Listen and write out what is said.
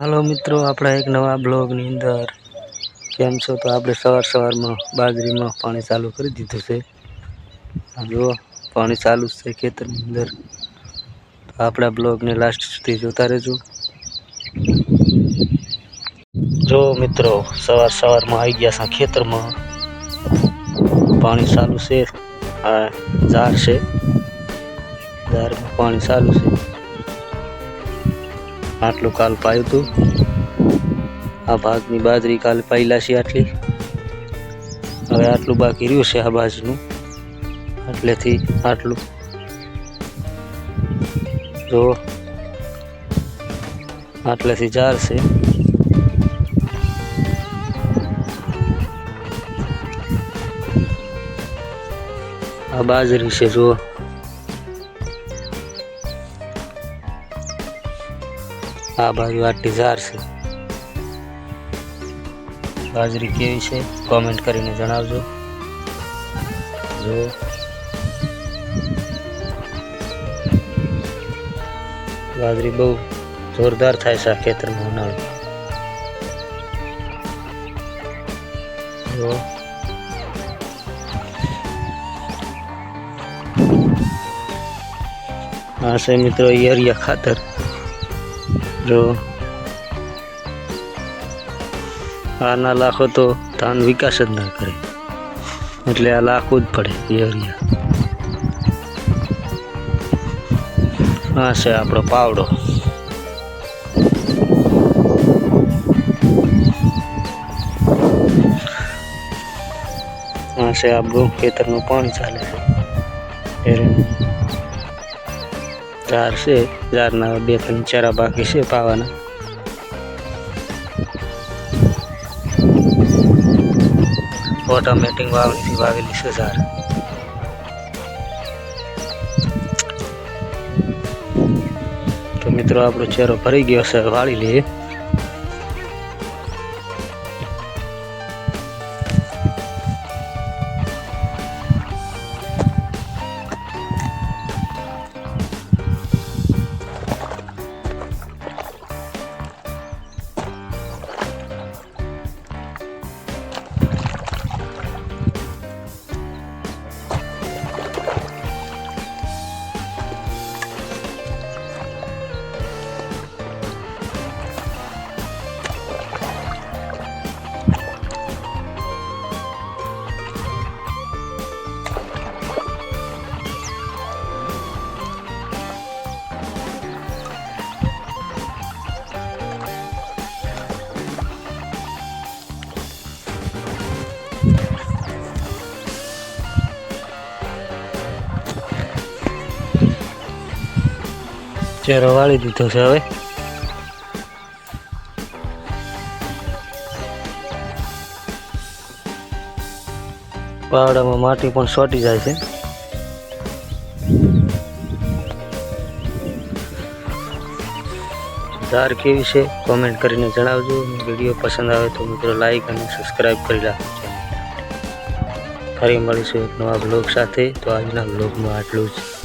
હાલો મિત્રો, આપણા એક નવા બ્લોગની અંદર. કેમ છો? તો આપણે સવાર સવારમાં બાજરીમાં પાણી ચાલુ કરી દીધું છે. જો પાણી ચાલુ છે ખેતરની અંદર. તો આપણા બ્લોગને લાસ્ટ સુધી જોતા રહેજો. જો મિત્રો, સવાર સવારમાં આવી ગયા છે ખેતરમાં. પાણી ચાલુ છે. આ ઝાડ છે. ઝાડમાં પાણી ચાલુ છે. આટલું કાલ પાયું હતું આ ભાગની બાજરી કાલ પાયલા છે આટલી. હવે આટલું બાકી રહ્યું છે આ બાજનું આટલેથી આટલું. જો આટલેથી જાર છે આ બાજરી છે જો આ બાજુ આ ટીઝાર છે. બાજરી કેવી છે? કોમેન્ટ કરીને જણાવજો. જો. બાજરી બહુ જોરદાર થાય છે આ ખેતરમાં ઉનાળો. આ છે મિત્રો યરિયા ખાતર. જો. આના લાખો તો ધાન વિકાસ જ ના કરે. એટલે આ લાખવું જ પડે યુરિયા આ છે આપણો પાવડો. આ છે આપણું ખેતરનું પાણી ચાલે. છે ઝાડ છે, ચારના બે ત્રણ ચારા બાકી છે પાવાના. ઓટોમેટિક વાવણીથી વાવેલી છે ઝાડ તો મિત્રો આપણો ચહેરો ભરી ગયો છે, વાળી લઈએ. ચહેરો વાળી દીધો છે હવે. પાવડામાં માટી પણ સોટી જાય છે. ધાર કેવી છે? કોમેન્ટ કરીને જણાવજો. વીડિયો પસંદ આવે તો મિત્રો લાઈક અને સબસ્ક્રાઈબ કરી રાખજો ફરી મળીશું એક નવા બ્લોગ સાથે. તો આજના બ્લોગમાં આટલું જ.